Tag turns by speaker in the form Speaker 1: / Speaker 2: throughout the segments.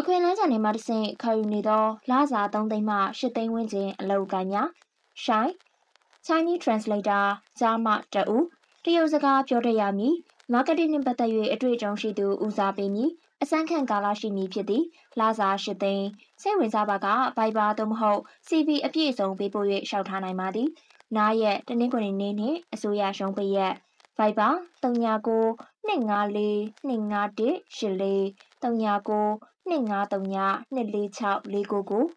Speaker 1: အခွင့်အလမ်းချန်နေမှတဆင့်ခေါ်ယူနေသောလာစာ3သိန်းမှ8သိန်းဝန်းကျင်အလောက်ကိုင်းများရှိုင်း Chinese translator ဂျာမတအူတရုတ်စကားပြောတတ်ရမည်မာကတင်နှင့်ပတ်သက်၍အတွေ့အကြုံရှိသူဦးစားပေးမည်အစမ်းခန့်ကာလရှိမည်ဖြစ်သည်လာစာ8သိန်းစိတ်ဝင်စားပါကဘိုင်ဘာသို့မဟုတ် CV အပြည့်အစုံပေးပို့၍ရှောက်ထားနိုင်ပါသည်နားရက်တနင်္ဂနွေနေ့နှင့်အစိုးရရှုံးပေးရက် Viber 39 254 251 84 39 253 246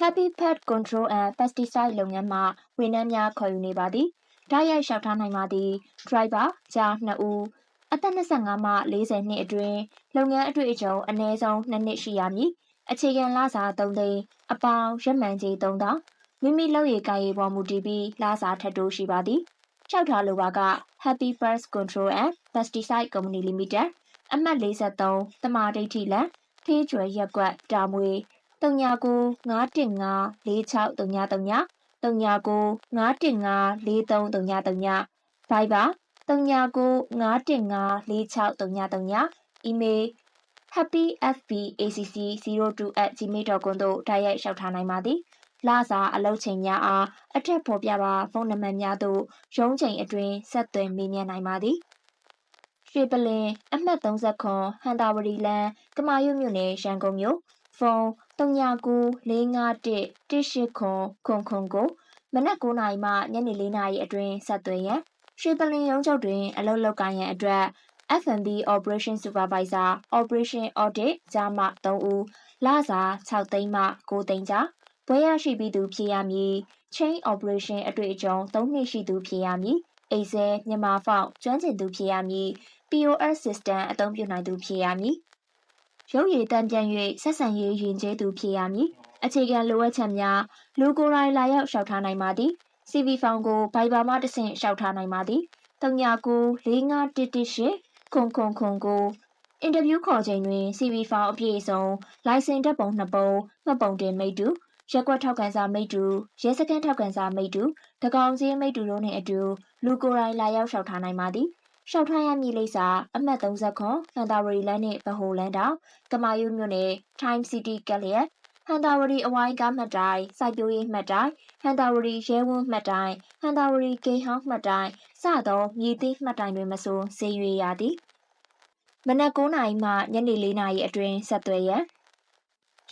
Speaker 1: Happy Pet Control and Pesticide လုပ်ငန်းမှဝန်ထမ်းများခေါ်ယူနေပါသည်။ဓာတ်ရိုက်လျှောက်ထားနိုင်ပါသည်။ Driver ကြား2ဦးအသက်25မှ40နှစ်အတွင်းလုပ်ငန်းအတွေ့အကြုံအနည်းဆုံး2နှစ်ရှိရမည်။အခြေခံလစာ3သိန်းအပေါင်းရက်မှန်ကြီး3000မိမိလုပ်ရည်ကိုင်ရည်ပေါ်မူတည်ပြီးလစာထပ်တိုးရှိပါသည်။လျှောက်ထားလိုပါက Happy Pest Control and Pesticide Company Limited အမှတ်43တမာဒိဋ္ဌိလန်ဖေးကျွယ်ရက်ကွက်တာမွေ39 915 4633 39 915 4333 Viber 39 915 4633 email happyfbacc02@gmail.com သို့တိုက်ရိုက်လျှောက်ထားနိုင်ပါသည် လာစာအလုပ်ချိန်များအားအထက်ဖော်ပြပါဖုန်းနံပါတ်များသို့ရုံးချိန်အတွင်းဆက်သွယ်မေးမြန်းနိုင်ပါသည်ရွှေပလင်အမှတ်30ခွန်ဟန်တာဝရီလန်ကမာရွတ်မြို့နယ်ရန်ကုန်မြို့ဖုန်း39951189မနက်9:00နာရီမှညနေ4:00နာရီအတွင်းဆက်သွယ်ရန်ရွှေပလင်ရုံးချုပ်တွင်အလုပ်လုပ်ကိုင်ရန်အတွက် F&B Operation Supervisor Operation Audit ကြားမှ3ဦးလစာ6သိန်းမှ9သိန်းကြား ဘွဲရရှိပြီးသူဖြစ်ရမည် Chain Operation အတွေ့အကြုံ3နှစ်ရှိသူဖြစ်ရမည်အိဆဲမြန်မာဖောက်ကျွမ်းကျင်သူဖြစ်ရမည် POS System အသုံးပြုနိုင်သူဖြစ်ရမည်ရုပ်ရည်တံပြန်၍ဆက်ဆံရေးယဉ်ကျေးသူဖြစ်ရမည်အခြေခံလိုအပ်ချက်များလူကိုယ်တိုင်လာရောက်လျှောက်ထားနိုင်ပါသည် CV ဖောင်ကို Viber မှတဆင့်လျှောက်ထားနိုင်ပါသည်394518ခုံခုံခုံကိုအင်တာဗျူးခေါ်ချိန်တွင် CV ဖောင်အပြည့်အစုံလိုင်စင်တပ်ပုံနှစ်ပုံမှတ်ပုံတင်မိတ္တူ ရက်ကွက်ထောက်ခံစာမိတ္တူရဲစခန်းထောက်ခံစာမိတ္တူတကောင်စည်းမိတ္တူတို့နှင့်အတူလူကိုယ်တိုင်လာရောက်လျှောက်ထားနိုင်ပါသည်ရှောက်ထားရမည်လိပ်စာအမှတ်30ခွန်ဟန်တာဝရီလန်းနှင့်ဗဟိုလန်းတောင်ကမာယုမြို့နယ် Time City ကလျက်ဟန်တာဝရီအဝိုင်းကားမှတ်တိုင်စိုက်ပျိုးရေးမှတ်တိုင်ဟန်တာဝရီရဲဝန်းမှတ်တိုင်ဟန်တာဝရီဂေဟောင်းမှတ်တိုင်စသောမြည်သည့်မှတ်တိုင်တွင်မဆိုဆေးရွေရသည်မနက်9:00နာရီမှညနေ4:00နာရီအတွင်းဆက်သွယ်ရန်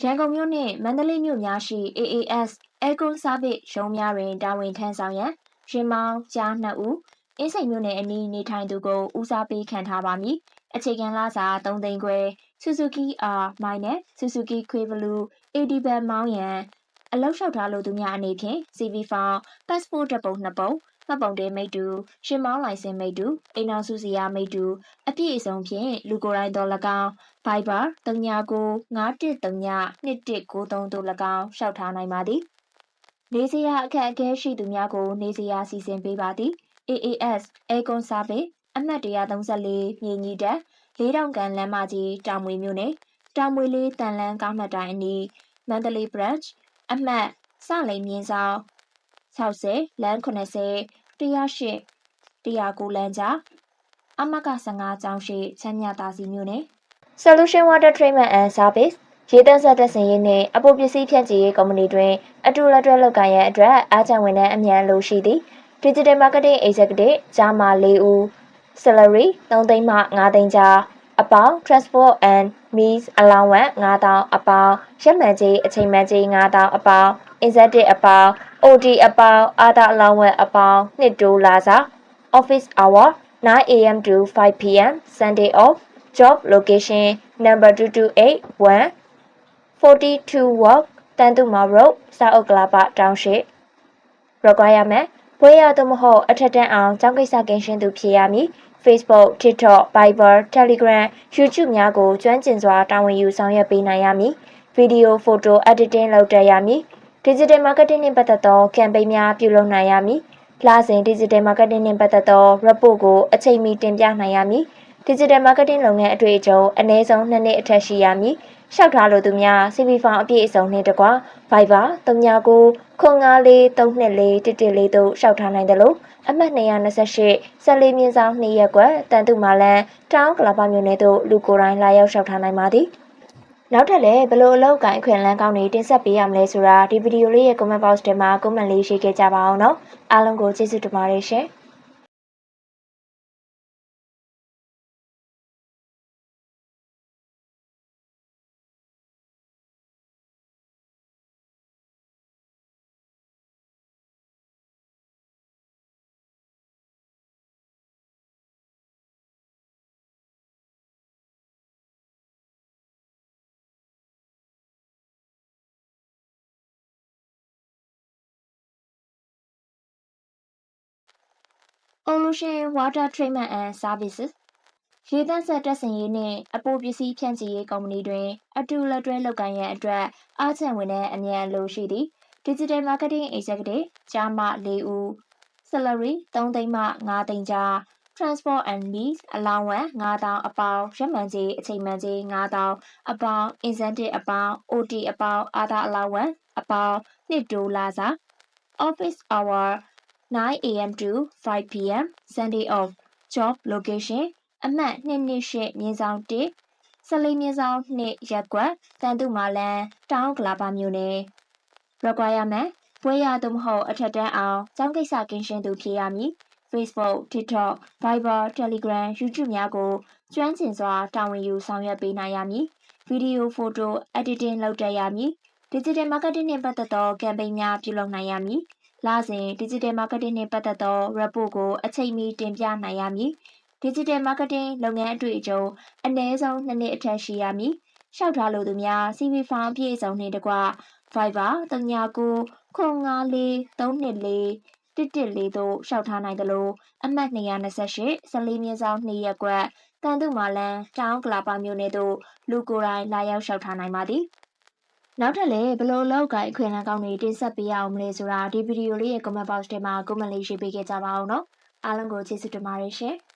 Speaker 1: ရန်ကုန်မြို့နှင့်မန္တလေးမြို့များရှိ AAS Aircon Service ရုံးများတွင်တာဝန်ထမ်းဆောင်ရန်ရှင်မောင်းကြား2ဦးအင်းစိန်မြို့နယ်အနီးနေထိုင်သူကိုဦးစားပေးခံထားပါမည်အခြေခံလစာ3သိန်းခွဲ Suzuki R minus Suzuki Quavelu AD ဘန်မောင်းရန်အလောက်လျှောက်ထားလိုသူများအနေဖြင့် CV ဖောင် passport တစ်ပုံနှစ်ပုံ မှတ်ပုံတင်မိတ္တူရှင်မောင်းလိုင်စင်မိတ္တူအိမ်အောင်စုစီယာမိတ္တူအပြည့်အစုံဖြင့်လူကိုယ်တိုင်တော်၎င်း Viber 3991392193တို့၎င်းလျှောက်ထားနိုင်ပါသည်နေစရာအခက်အခဲရှိသူများကို နေစရာစီစဉ်ပေးပါသည် AAS Aircon Service အမှတ်134မြေညီတက်လေးတောင်ကန်လမ်းမကြီးတောင်မွေမြို့နယ်တောင်မွေလေးတန်လန်းကားမှတ်တိုင်အနီးမန္တလေး branch အမှတ်စလိန်မြင်းဆောင်60လမ်း80 108 109လမ်းကြားအမက15ကျောင်းရှိချမ်းမြသာစီမြို့နယ် Solution Water Treatment and Service ရေတန်းဆက်တဲ့စင်ရေးနှင့်အပိုပစ္စည်းဖြန့်ချီရေးကုမ္ပဏီတွင်အတူလက်တွဲလုပ်ကိုင်ရန်အတွက်အားကျန်ဝန်ထမ်းအမြန်လိုရှိသည် Digital Marketing Executive ဂျာမာ၄ဦး Salary 3သိန်းမှ5သိန်းကြားအပေါင်း Transport and Meals Allowance 9000အပေါင်းရက်မှန်ကြီးအချိန်မှန်ကြီး9000အပေါင်း Incentive အပေါင်း OT အပေါင်း Other Allowance အပေါင်းနှစ်တိုးလာစာ Office Hour 9am to 5pm Sunday off Job Location Number 2281 42 Walk တန်တူမာ Road စာအုပ်ကလာပတောင်းရှိ Requirement ဘွေရသို့မဟုတ်အထက်တန်းအောင်ကျောင်းကိစ္စကင်းရှင်းသူဖြစ်ရမည် Facebook, TikTok, Viber, Telegram, YouTube များကိုကျွမ်းကျင်စွာတာဝန်ယူဆောင်ရွက်ပေးနိုင်ရမည်။ Video, Photo Editing လုပ်တတ်ရမည်။ Digital Marketing နှင့်ပတ်သက်သော campaign များပြုလုပ်နိုင်ရမည်။လစဉ် Digital Marketing နှင့်ပတ်သက်သော report ကိုအချိန်မီတင်ပြနိုင်ရမည်။ Digital Marketing လုပ်ငန်းအတွေ့အကြုံအနည်းဆုံး2နှစ်အထက်ရှိရမည်။ လျှောက်ထားလိုသူများ CV ဖောင်အပြည့်အစုံနှင့်တကွ Viber 39 954324114သို့လျှောက်ထားနိုင်တယ်လို့အမှတ်228ဆက်လေးမြင်းဆောင်2ရက်ကွက်တန်တုမာလန်တောင်းကလာပမြို့နယ်သို့လူကိုယ်တိုင်လာရောက်လျှောက်ထားနိုင်ပါသည်နောက်ထပ်လည်းဘလို့အလောက်ကိုင်အခွင့်အလန်းကောင်းတွေတင်ဆက်ပေးရမလဲဆိုတာဒီဗီဒီယိုလေးရဲ့ comment box ထဲမှာ comment လေးရေးခဲ့ကြပါအောင်နော်အားလုံးကိုကျေးဇူးတင်ပါတယ်ရှင်။ Olution Water Treatment and Services ရေသန့်စက်တပ်ဆင်ရေးနှင့်အပိုပစ္စည်းဖြန့်ချိရေးကုမ္ပဏီတွင် အတူလက်တွဲလုပ်ကိုင်ရန်အတွက်အားချန်ဝင်တဲ့အမြန်အလိုရှိသည် Digital Marketing Executive ကျားမ၄ဦး Salary 3သိန်းမှ5သိန်းကြား Transport and Meals Allowance 9000အပေါင်းရက်မှန်ကြေးအချိန်မှန်ကြေး9000အပေါင်း Incentive အပေါင်း OT အပေါင်း Other Allowance အပေါင်းနှစ်တိုးလာစာ Office Hour 9am to 5pm Sunday off Job Location အမှတ်228မြင်းဆောင်1 14မြင်းဆောင်2ရက်ကွက်တန်တုမာလန်တောင်ကလာပါမြို့နယ် requirement ဘွဲရသို့မဟုတ်အထက်တန်းအောင်ကျောင်းကိစ္စကင်းရှင်းသူဖြစ်ရမည် Facebook TikTok Viber Telegram YouTube များကိုကျွမ်းကျင်စွာတာဝန်ယူဆောင်ရွက်ပေးနိုင်ရမည်ဗီဒီယိုဖိုတို editing လုပ်တတ်ရမည် digital marketing နှင့်ပတ်သက်သော campaign များပြုလုပ်နိုင်ရမည် လစဉ် digital marketing နှင့်ပတ်သက်သော report ကိုအချိန်မီတင်ပြနိုင်ရမည် digital marketing လုပ်ငန်းအတွေ့အကြုံအနည်းဆုံး2နှစ်အထက်ရှိရမည်လျှောက်ထားလိုသူများ CV ဖောင်အပြည့်အစုံနှင့်တကွ Viber 39 954 324 114သို့လျှောက်ထားနိုင်သလိုအမှတ်228 14မြင်းဆောင်2ရက်ကွက်တန်တုမာလန်တောင်ကလာပါမြို့နယ်သို့လူကိုယ်တိုင်လာရောက်လျှောက်ထားနိုင်ပါသည် နောက်ထပ်လည်းဘလို့လောက်ကိုင်အခွင့်အလမ်းကောင်းတွေတင်ဆက်ပေးရအောင်မလဲဆိုတာဒီဗီဒီယိုလေးရဲ့ comment box ထဲမှာ comment လေးရေးပေးခဲ့ကြပါအောင်နော်အားလုံးကိုကျေးဇူးတင်ပါတယ်ရှင်။